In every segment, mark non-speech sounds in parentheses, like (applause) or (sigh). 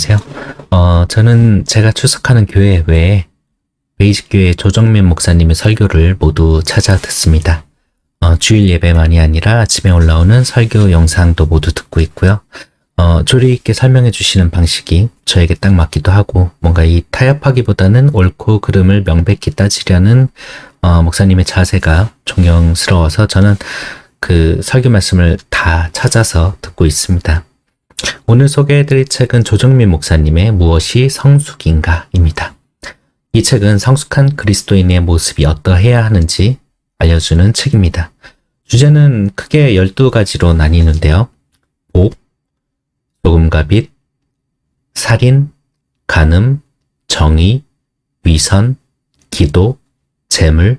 안녕하세요. 어, 저는 제가 출석하는 교회 외에 베이직교회 조정민 목사님의 설교를 모두 찾아 듣습니다. 어, 주일 예배만이 아니라 아침에 올라오는 설교 영상도 모두 듣고 있고요. 어, 조리 있게 설명해 주시는 방식이 저에게 딱 맞기도 하고 뭔가 이 타협하기보다는 옳고 그름을 명백히 따지려는 어, 목사님의 자세가 존경스러워서 저는 그 설교 말씀을 다 찾아서 듣고 있습니다. 오늘 소개해드릴 책은 조정민 목사님의 무엇이 성숙인가입니다. 이 책은 성숙한 그리스도인의 모습이 어떠해야 하는지 알려주는 책입니다. 주제는 크게 12가지로 나뉘는데요. 복, 소금과 빛, 살인, 간음, 정의, 위선, 기도, 재물,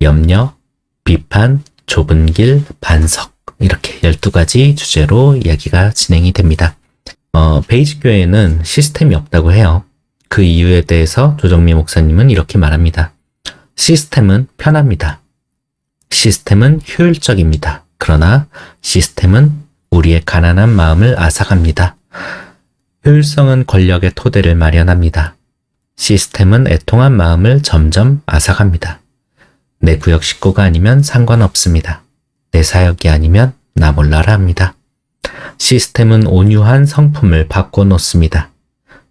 염려, 비판, 좁은 길, 반석 이렇게 12가지 주제로 이야기가 진행이 됩니다. 어, 베이직 교회에는 시스템이 없다고 해요. 그 이유에 대해서 조정미 목사님은 이렇게 말합니다. 시스템은 편합니다. 시스템은 효율적입니다. 그러나 시스템은 우리의 가난한 마음을 앗아갑니다. 효율성은 권력의 토대를 마련합니다. 시스템은 애통한 마음을 점점 앗아갑니다. 내 구역 식구가 아니면 상관없습니다. 내 사역이 아니면 나 몰라라 합니다. 시스템은 온유한 성품을 바꿔놓습니다.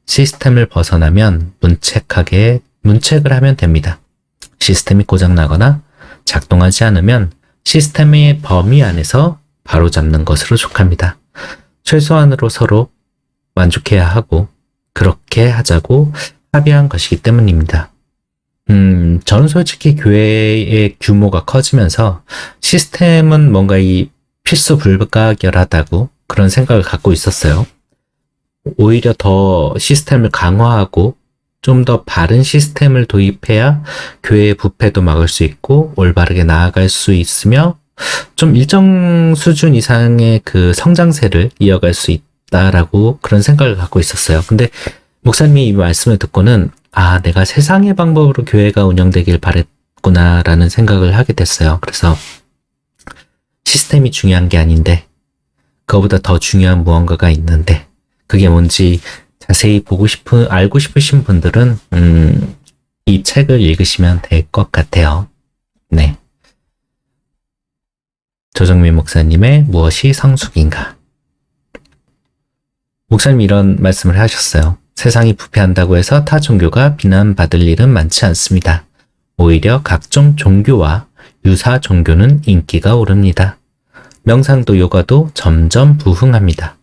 시스템을 벗어나면 문책하게 문책을 하면 됩니다. 시스템이 고장나거나 작동하지 않으면 시스템의 범위 안에서 바로잡는 것으로 족합니다. 최소한으로 서로 만족해야 하고 그렇게 하자고 합의한 것이기 때문입니다. 음, 저는 솔직히 교회의 규모가 커지면서 시스템은 뭔가 이 필수 불가결하다고 그런 생각을 갖고 있었어요. 오히려 더 시스템을 강화하고 좀 더 바른 시스템을 도입해야 교회의 부패도 막을 수 있고 올바르게 나아갈 수 있으며 좀 일정 수준 이상의 그 성장세를 이어갈 수 있다라고 그런 생각을 갖고 있었어요. 근데 목사님이 이 말씀을 듣고는 아, 내가 세상의 방법으로 교회가 운영되길 바랬구나라는 생각을 하게 됐어요. 그래서 시스템이 중요한 게 아닌데 그거보다 더 중요한 무언가가 있는데 그게 뭔지 자세히 보고 싶은 알고 싶으신 분들은 음, 이 책을 읽으시면 될 것 같아요. 네. 조정민 목사님의 무엇이 성숙인가? 목사님 이런 말씀을 하셨어요. 세상이 부패한다고 해서 타 종교가 비난받을 일은 많지 않습니다. 오히려 각종 종교와 유사 종교는 인기가 오릅니다. 명상도 요가도 점점 부흥합니다.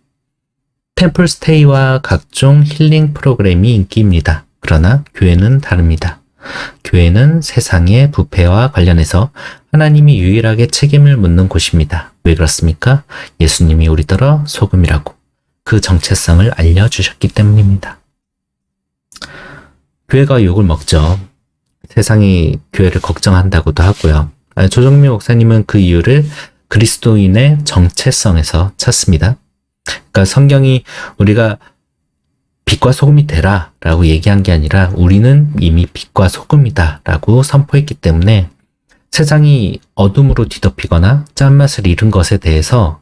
템플스테이와 각종 힐링 프로그램이 인기입니다. 그러나 교회는 다릅니다. 교회는 세상의 부패와 관련해서 하나님이 유일하게 책임을 묻는 곳입니다. 왜 그렇습니까? 예수님이 우리더러 소금이라고 그 정체성을 알려주셨기 때문입니다. 교회가 욕을 먹죠. 세상이 교회를 걱정한다고도 하고요. 조정미 목사님은 그 이유를 그리스도인의 정체성에서 찾습니다. 그러니까 성경이 우리가 빛과 소금이 되라 라고 얘기한 게 아니라 우리는 이미 빛과 소금이다 라고 선포했기 때문에 세상이 어둠으로 뒤덮이거나 짠맛을 잃은 것에 대해서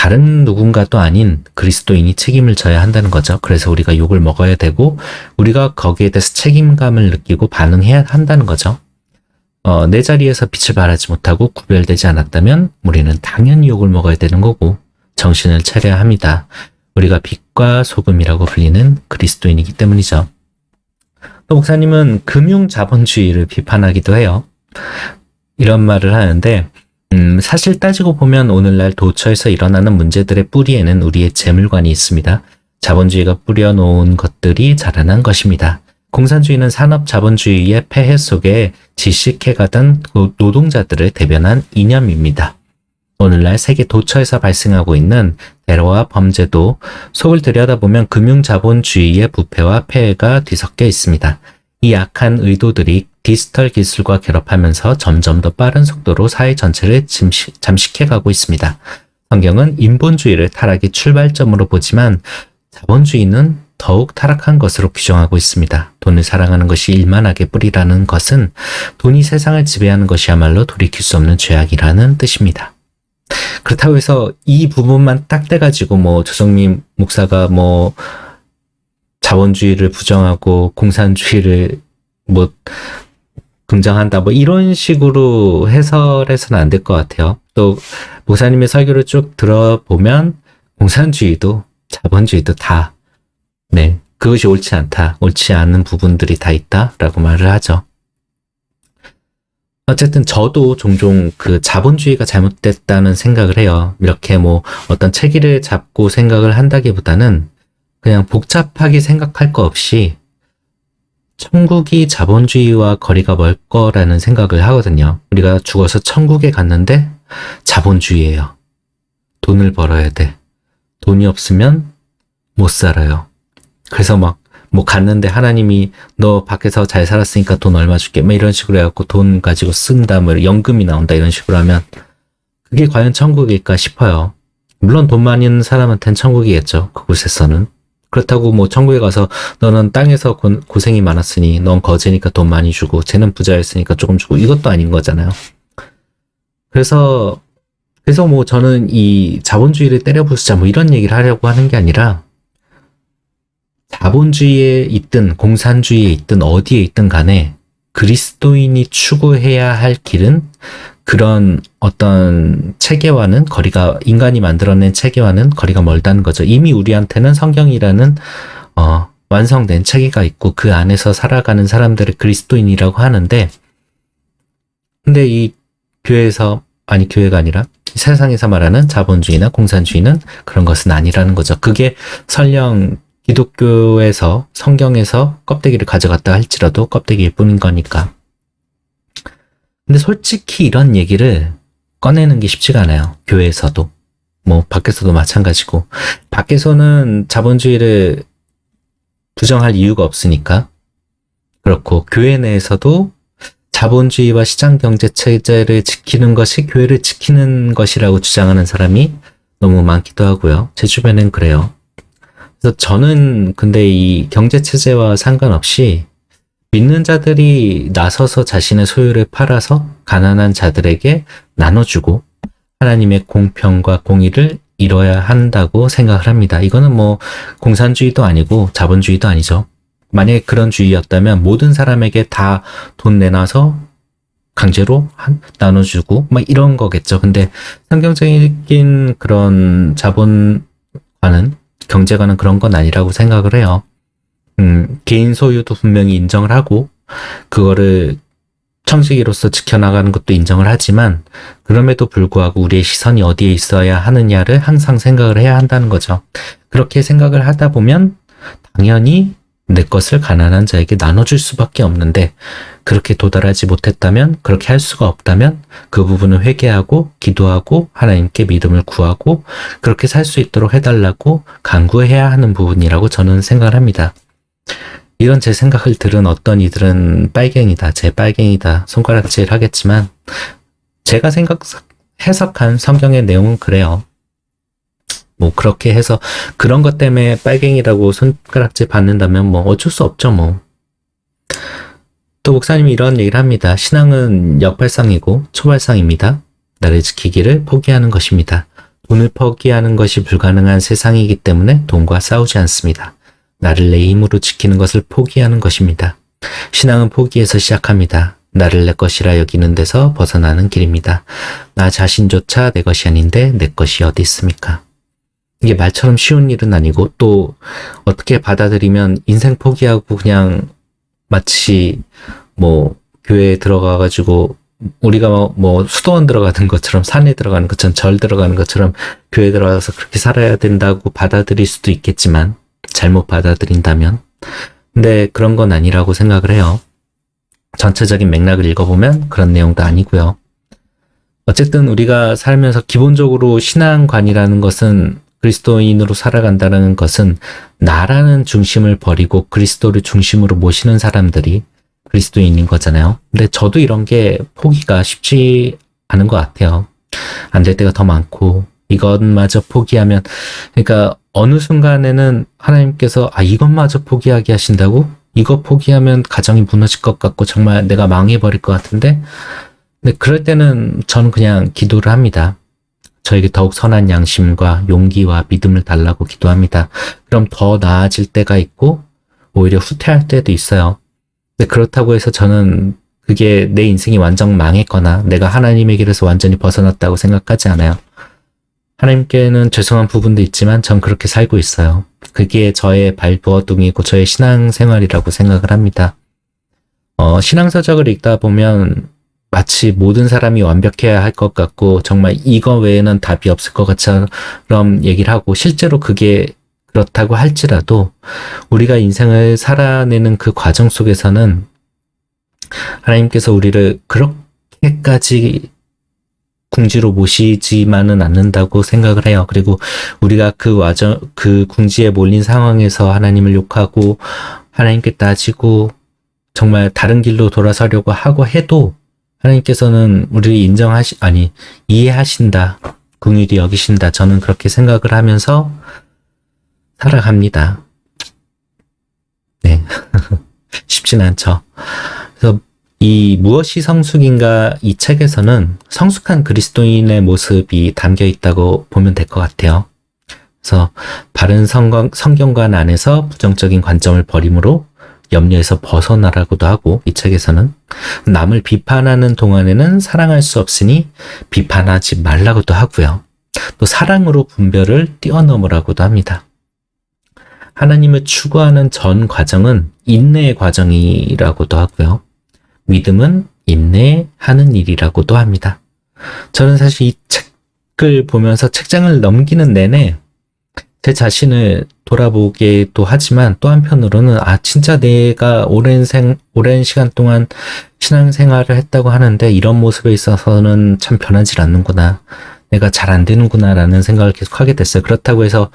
다른 누군가도 아닌 그리스도인이 책임을 져야 한다는 거죠. 그래서 우리가 욕을 먹어야 되고 우리가 거기에 대해서 책임감을 느끼고 반응해야 한다는 거죠. 어, 내 자리에서 빛을 발하지 못하고 구별되지 않았다면 우리는 당연히 욕을 먹어야 되는 거고 정신을 차려야 합니다. 우리가 빛과 소금이라고 불리는 그리스도인이기 때문이죠. 또 목사님은 금융 자본주의를 비판하기도 해요. 이런 말을 하는데 음, 사실 따지고 보면 오늘날 도처에서 일어나는 문제들의 뿌리에는 우리의 재물관이 있습니다. 자본주의가 뿌려놓은 것들이 자라난 것입니다. 공산주의는 산업 자본주의의 폐해 속에 지식해가던 노동자들을 대변한 이념입니다. 오늘날 세계 도처에서 발생하고 있는 테러와 범죄도 속을 들여다보면 금융자본주의의 부패와 폐해가 뒤섞여 있습니다. 이 악한 의도들이 디지털 기술과 결합하면서 점점 더 빠른 속도로 사회 전체를 잠식해 가고 있습니다. 성경은 인본주의를 타락의 출발점으로 보지만 자본주의는 더욱 타락한 것으로 규정하고 있습니다. 돈을 사랑하는 것이 일만하게 뿌리라는 것은 돈이 세상을 지배하는 것이야말로 돌이킬 수 없는 죄악이라는 뜻입니다. 그렇다고 해서 이 부분만 딱 떼가지고 뭐 조성민 목사가 뭐 자본주의를 부정하고 공산주의를 뭐 긍정한다 뭐 이런 식으로 해설해서는 안 될 것 같아요. 또 목사님의 설교를 쭉 들어보면 공산주의도 자본주의도 다 네, 그것이 옳지 않다. 옳지 않은 부분들이 다 있다라고 말을 하죠. 어쨌든 저도 종종 그 자본주의가 잘못됐다는 생각을 해요. 이렇게 뭐 어떤 체계를 잡고 생각을 한다기보다는 그냥 복잡하게 생각할 거 없이 천국이 자본주의와 거리가 멀 거라는 생각을 하거든요. 우리가 죽어서 천국에 갔는데 자본주의예요. 돈을 벌어야 돼. 돈이 없으면 못 살아요. 그래서 막 뭐 갔는데 하나님이 너 밖에서 잘 살았으니까 돈 얼마 줄게. 뭐 이런 식으로 해갖고 돈 가지고 쓴다. 뭐 연금이 나온다. 이런 식으로 하면 그게 과연 천국일까 싶어요. 물론 돈 있는 사람한테는 천국이겠죠. 그곳에서는. 그렇다고 뭐 천국에 가서 너는 땅에서 고, 고생이 많았으니 넌 거지니까 돈 많이 주고 쟤는 부자였으니까 조금 주고 이것도 아닌 거잖아요. 그래서 그래서 뭐 저는 이 자본주의를 때려 부수자 뭐 이런 얘기를 하려고 하는 게 아니라 자본주의에 있든 공산주의에 있든 어디에 있든 간에 그리스도인이 추구해야 할 길은 그런 어떤 체계와는 거리가 인간이 만들어낸 체계와는 거리가 멀다는 거죠. 이미 우리한테는 성경이라는 어, 완성된 체계가 있고 그 안에서 살아가는 사람들을 그리스도인이라고 하는데 근데 이 교회에서 아니 교회가 아니라 세상에서 말하는 자본주의나 공산주의는 그런 것은 아니라는 거죠. 그게 설령 기독교에서 성경에서 껍데기를 가져갔다 할지라도 껍데기일 뿐인 거니까. 근데 솔직히 이런 얘기를 꺼내는 게 쉽지가 않아요. 교회에서도. 뭐, 밖에서도 마찬가지고. 밖에서는 자본주의를 부정할 이유가 없으니까. 그렇고, 교회 내에서도 자본주의와 시장 경제 체제를 지키는 것이 교회를 지키는 것이라고 주장하는 사람이 너무 많기도 하고요. 제 주변엔 그래요. 그래서 저는 근데 이 경제 체제와 상관없이 믿는 자들이 나서서 자신의 소유를 팔아서 가난한 자들에게 나눠주고 하나님의 공평과 공의를 이뤄야 한다고 생각을 합니다. 이거는 뭐 공산주의도 아니고 자본주의도 아니죠. 만약에 그런 주의였다면 모든 사람에게 다 돈 내놔서 강제로 한, 나눠주고 막 이런 거겠죠. 근데 성경적인 그런 자본과는 경제가는 그런 건 아니라고 생각을 해요. 음, 개인 소유도 분명히 인정을 하고, 그거를 청지기로서 지켜나가는 것도 인정을 하지만, 그럼에도 불구하고 우리의 시선이 어디에 있어야 하느냐를 항상 생각을 해야 한다는 거죠. 그렇게 생각을 하다 보면, 당연히 내 것을 가난한 자에게 나눠줄 수밖에 없는데 그렇게 도달하지 못했다면 그렇게 할 수가 없다면 그 부분을 회개하고 기도하고 하나님께 믿음을 구하고 그렇게 살 수 있도록 해달라고 간구해야 하는 부분이라고 저는 생각을 합니다. 이런 제 생각을 들은 어떤 이들은 빨갱이다, 제 빨갱이다, 손가락질 하겠지만 제가 생각 해석한 성경의 내용은 그래요. 뭐 그렇게 해서 그런 것 때문에 빨갱이라고 손가락질 받는다면 뭐 어쩔 수 없죠 뭐. 또 목사님이 이런 얘기를 합니다. 신앙은 역발상이고 초발상입니다. 나를 지키기를 포기하는 것입니다. 돈을 포기하는 것이 불가능한 세상이기 때문에 돈과 싸우지 않습니다. 나를 내 힘으로 지키는 것을 포기하는 것입니다. 신앙은 포기에서 시작합니다. 나를 내 것이라 여기는 데서 벗어나는 길입니다. 나 자신조차 내 것이 아닌데 내 것이 어디 있습니까? 이게 말처럼 쉬운 일은 아니고 또 어떻게 받아들이면 인생 포기하고 그냥 마치 뭐 교회에 들어가 가지고 우리가 뭐 수도원 들어가는 것처럼 산에 들어가는 것처럼 절 들어가는 것처럼 교회 들어가서 그렇게 살아야 된다고 받아들일 수도 있겠지만 잘못 받아들인다면 근데 그런 건 아니라고 생각을 해요. 전체적인 맥락을 읽어보면 그런 내용도 아니고요. 어쨌든 우리가 살면서 기본적으로 신앙관이라는 것은 그리스도인으로 살아간다는 것은 나라는 중심을 버리고 그리스도를 중심으로 모시는 사람들이 그리스도인인 거잖아요. 근데 저도 이런 게 포기가 쉽지 않은 것 같아요. 안 될 때가 더 많고 이것마저 포기하면 그러니까 어느 순간에는 하나님께서 아 이것마저 포기하게 하신다고 이거 포기하면 가정이 무너질 것 같고 정말 내가 망해버릴 것 같은데 근데 그럴 때는 저는 그냥 기도를 합니다. 저에게 더욱 선한 양심과 용기와 믿음을 달라고 기도합니다. 그럼 더 나아질 때가 있고 오히려 후퇴할 때도 있어요. 근데 그렇다고 해서 저는 그게 내 인생이 완전 망했거나 내가 하나님의 길에서 완전히 벗어났다고 생각하지 않아요. 하나님께는 죄송한 부분도 있지만 전 그렇게 살고 있어요. 그게 저의 발부어둥이고 저의 신앙생활이라고 생각을 합니다. 어, 신앙서적을 읽다 보면 마치 모든 사람이 완벽해야 할 것 같고 정말 이거 외에는 답이 없을 것 같처럼 얘기를 하고 실제로 그게 그렇다고 할지라도 우리가 인생을 살아내는 그 과정 속에서는 하나님께서 우리를 그렇게까지 궁지로 모시지만은 않는다고 생각을 해요. 그리고 우리가 그 와정, 그 궁지에 몰린 상황에서 하나님을 욕하고 하나님께 따지고 정말 다른 길로 돌아서려고 하고 해도 하나님께서는 우리를 인정하시, 아니, 이해하신다. 궁일이 여기신다. 저는 그렇게 생각을 하면서 살아갑니다. 네. (laughs) 쉽진 않죠. 그래서 이 무엇이 성숙인가 이 책에서는 성숙한 그리스도인의 모습이 담겨 있다고 보면 될 것 같아요. 그래서 바른 성경, 성경관 안에서 부정적인 관점을 버림으로 염려에서 벗어나라고도 하고 이 책에서는 남을 비판하는 동안에는 사랑할 수 없으니 비판하지 말라고도 하고요. 또 사랑으로 분별을 뛰어넘으라고도 합니다. 하나님을 추구하는 전 과정은 인내의 과정이라고도 하고요. 믿음은 인내하는 일이라고도 합니다. 저는 사실 이 책을 보면서 책장을 넘기는 내내 제 자신을 돌아보기도 하지만 또 한편으로는 아 진짜 내가 오랜 생 오랜 시간 동안 신앙생활을 했다고 하는데 이런 모습에 있어서는 참 변하지 않는구나. 내가 잘 안 되는구나라는 생각을 계속 하게 됐어요. 그렇다고 해서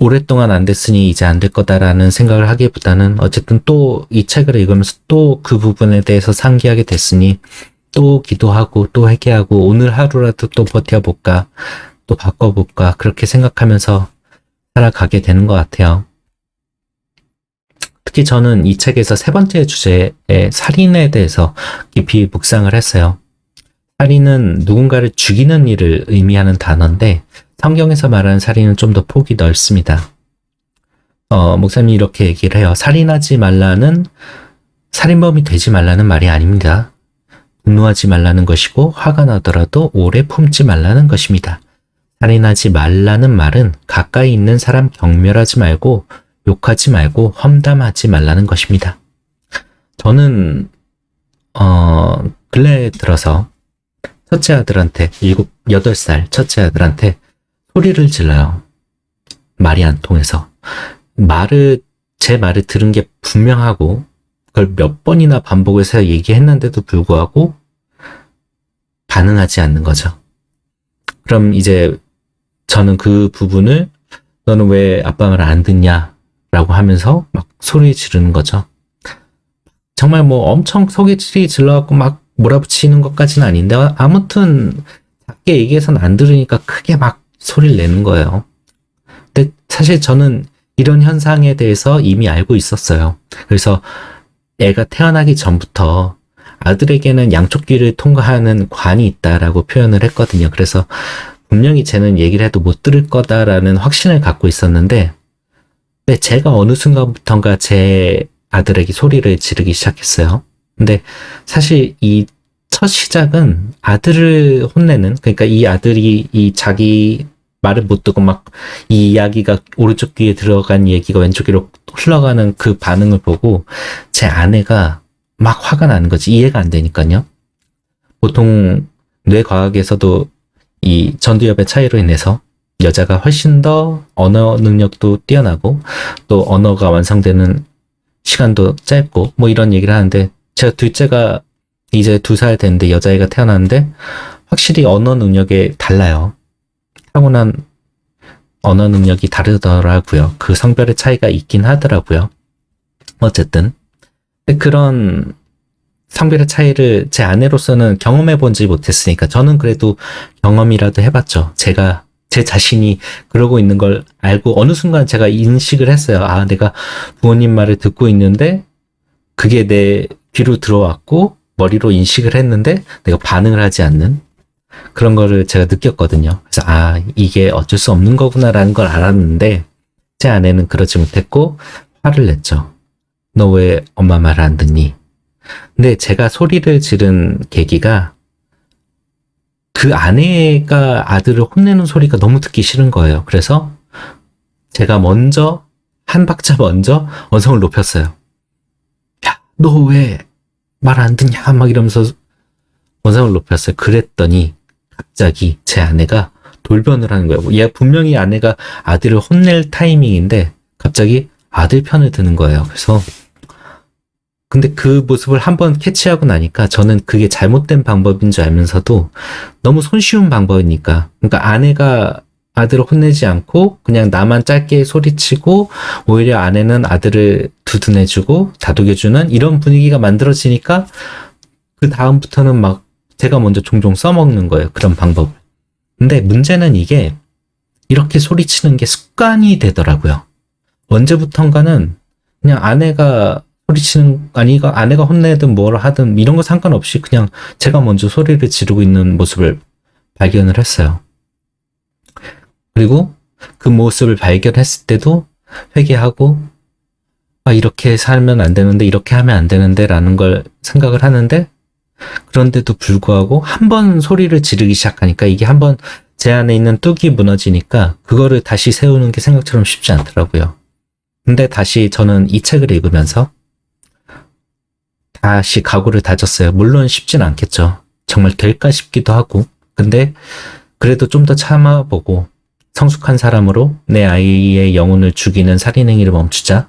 오랫동안 안 됐으니 이제 안 될 거다라는 생각을 하기보다는 어쨌든 또 이 책을 읽으면서 또 그 부분에 대해서 상기하게 됐으니 또 기도하고 또 회개하고 오늘 하루라도 또 버텨볼까 또 바꿔볼까 그렇게 생각하면서 살아가게 되는 것 같아요. 특히 저는 이 책에서 세 번째 주제의 살인에 대해서 깊이 묵상을 했어요. 살인은 누군가를 죽이는 일을 의미하는 단어인데 성경에서 말하는 살인은 좀 더 폭이 넓습니다. 어, 목사님이 이렇게 얘기를 해요. 살인하지 말라는 살인범이 되지 말라는 말이 아닙니다. 분노하지 말라는 것이고 화가 나더라도 오래 품지 말라는 것입니다. 살인하지 말라는 말은 가까이 있는 사람 경멸하지 말고 욕하지 말고 험담하지 말라는 것입니다. 저는 어 근래 들어서 첫째 아들한테 일곱 여덟 살 첫째 아들한테 소리를 질러요. 말이 안 통해서 말을 제 말을 들은 게 분명하고 그걸 몇 번이나 반복해서 얘기했는데도 불구하고 반응하지 않는 거죠. 그럼 이제 저는 그 부분을 너는 왜 아빠 말안 듣냐? 라고 하면서 막 소리 지르는 거죠. 정말 뭐 엄청 소리 질러갖고 막 몰아붙이는 것까지는 아닌데 아무튼 작게 얘기해서는 안 들으니까 크게 막 소리를 내는 거예요. 근데 사실 저는 이런 현상에 대해서 이미 알고 있었어요. 그래서 애가 태어나기 전부터 아들에게는 양쪽 귀를 통과하는 관이 있다라고 표현을 했거든요. 그래서 분명히 쟤는 얘기를 해도 못 들을 거다라는 확신을 갖고 있었는데, 근데 제가 어느 순간부턴가 제 아들에게 소리를 지르기 시작했어요. 근데 사실 이 첫 시작은 아들을 혼내는, 그러니까 이 아들이 이 자기 말을 못 듣고 막 이 이야기가 오른쪽 귀에 들어간 얘기가 왼쪽 귀로 흘러가는 그 반응을 보고 제 아내가 막 화가 나는 거지. 이해가 안 되니까요. 보통 뇌과학에서도 이 전두엽의 차이로 인해서 여자가 훨씬 더 언어 능력도 뛰어나고 또 언어가 완성되는 시간도 짧고 뭐 이런 얘기를 하는데 제가 둘째가 이제 두 살 됐는데 여자애가 태어났는데 확실히 언어 능력이 달라요. 타고난 언어 능력이 다르더라고요. 그 성별의 차이가 있긴 하더라고요. 어쨌든 그런 성별의 차이를 제 아내로서는 경험해 본지 못했으니까 저는 그래도 경험이라도 해봤죠. 제가 제 자신이 그러고 있는 걸 알고 어느 순간 제가 인식을 했어요. 아, 내가 부모님 말을 듣고 있는데 그게 내 귀로 들어왔고 머리로 인식을 했는데 내가 반응을 하지 않는 그런 거를 제가 느꼈거든요. 그래서 아, 이게 어쩔 수 없는 거구나라는 걸 알았는데 제 아내는 그러지 못했고 화를 냈죠. 너 왜 엄마 말 안 듣니? 근데 제가 소리를 지른 계기가 그 아내가 아들을 혼내는 소리가 너무 듣기 싫은 거예요. 그래서 제가 먼저 한 박자 먼저 언성을 높였어요. 야, 너 왜 말 안 듣냐? 막 이러면서 언성을 높였어요. 그랬더니 갑자기 제 아내가 돌변을 하는 거예요. 얘 분명히 아내가 아들을 혼낼 타이밍인데 갑자기 아들 편을 드는 거예요. 그래서 근데 그 모습을 한번 캐치하고 나니까 저는 그게 잘못된 방법인 줄 알면서도 너무 손쉬운 방법이니까. 그러니까 아내가 아들을 혼내지 않고 그냥 나만 짧게 소리치고 오히려 아내는 아들을 두둔해주고 다독여주는 이런 분위기가 만들어지니까 그 다음부터는 막 제가 먼저 종종 써먹는 거예요. 그런 방법을. 근데 문제는 이게 이렇게 소리치는 게 습관이 되더라고요. 언제부턴가는 그냥 아내가 소리치는 아니가 아내가 혼내든 뭘 하든 이런 거 상관없이 그냥 제가 먼저 소리를 지르고 있는 모습을 발견을 했어요. 그리고 그 모습을 발견했을 때도 회개하고 아 이렇게 살면 안 되는데 이렇게 하면 안 되는데 라는 걸 생각을 하는데 그런데도 불구하고 한 번 소리를 지르기 시작하니까 이게 한 번 제 안에 있는 뚝이 무너지니까 그거를 다시 세우는 게 생각처럼 쉽지 않더라고요. 근데 다시 저는 이 책을 읽으면서 다시 각오를 다졌어요. 물론 쉽진 않겠죠. 정말 될까 싶기도 하고. 근데 그래도 좀 더 참아보고 성숙한 사람으로 내 아이의 영혼을 죽이는 살인행위를 멈추자.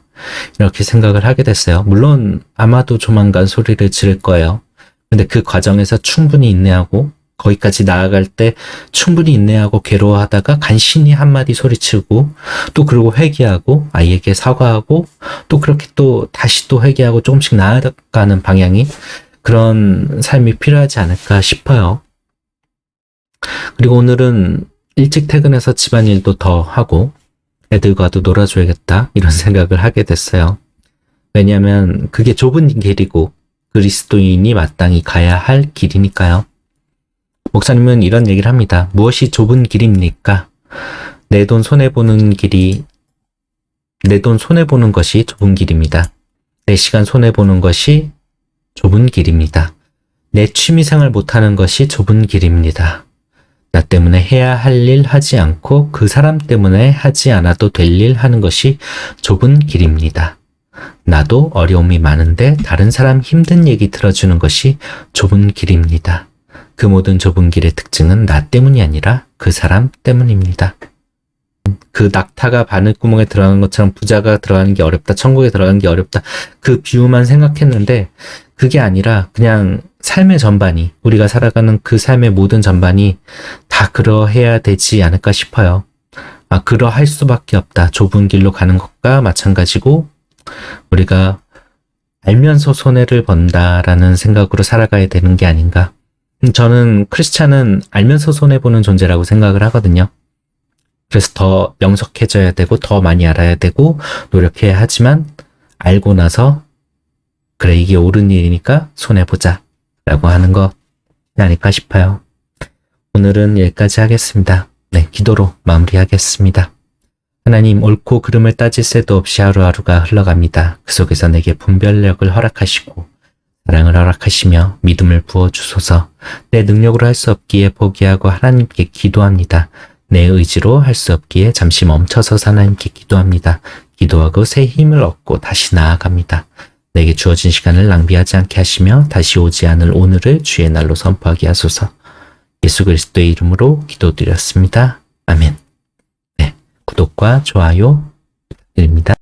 이렇게 생각을 하게 됐어요. 물론 아마도 조만간 소리를 지를 거예요. 근데 그 과정에서 충분히 인내하고 거기까지 나아갈 때 충분히 인내하고 괴로워하다가 간신히 한마디 소리치고 또 그러고 회개하고 아이에게 사과하고 또 그렇게 또 다시 또 회개하고 조금씩 나아가는 방향이 그런 삶이 필요하지 않을까 싶어요. 그리고 오늘은 일찍 퇴근해서 집안일도 더 하고 애들과도 놀아줘야겠다 이런 생각을 하게 됐어요. 왜냐하면 그게 좁은 길이고 그리스도인이 마땅히 가야 할 길이니까요. 목사님은 이런 얘기를 합니다. 무엇이 좁은 길입니까? 내 돈 손해보는 길이, 내 돈 손해보는 것이 좁은 길입니다. 내 시간 손해보는 것이 좁은 길입니다. 내 취미생활 못하는 것이 좁은 길입니다. 나 때문에 해야 할 일 하지 않고 그 사람 때문에 하지 않아도 될 일 하는 것이 좁은 길입니다. 나도 어려움이 많은데 다른 사람 힘든 얘기 들어주는 것이 좁은 길입니다. 그 모든 좁은 길의 특징은 나 때문이 아니라 그 사람 때문입니다. 그 낙타가 바늘구멍에 들어가는 것처럼 부자가 들어가는 게 어렵다, 천국에 들어가는 게 어렵다. 그 비유만 생각했는데 그게 아니라 그냥 삶의 전반이, 우리가 살아가는 그 삶의 모든 전반이 다 그러해야 되지 않을까 싶어요. 아, 그러할 수밖에 없다. 좁은 길로 가는 것과 마찬가지고 우리가 알면서 손해를 번다라는 생각으로 살아가야 되는 게 아닌가. 음, 저는 크리스찬은 알면서 손해보는 존재라고 생각을 하거든요. 그래서 더 명석해져야 되고 더 많이 알아야 되고 노력해야 하지만 알고 나서 그래 이게 옳은 일이니까 손해 보자 라고 하는 거 아닐까 싶어요. 오늘은 여기까지 하겠습니다. 네, 기도로 마무리하겠습니다. 하나님 옳고 그름을 따질 새도 없이 하루하루가 흘러갑니다. 그 속에서 내게 분별력을 허락하시고 사랑을 허락하시며 믿음을 부어주소서 내 능력으로 할 수 없기에 포기하고 하나님께 기도합니다. 내 의지로 할 수 없기에 잠시 멈춰서 하나님께 기도합니다. 기도하고 새 힘을 얻고 다시 나아갑니다. 내게 주어진 시간을 낭비하지 않게 하시며 다시 오지 않을 오늘을 주의 날로 선포하게 하소서. 예수 그리스도의 이름으로 기도드렸습니다. 아멘. 네, 구독과 좋아요 부탁드립니다.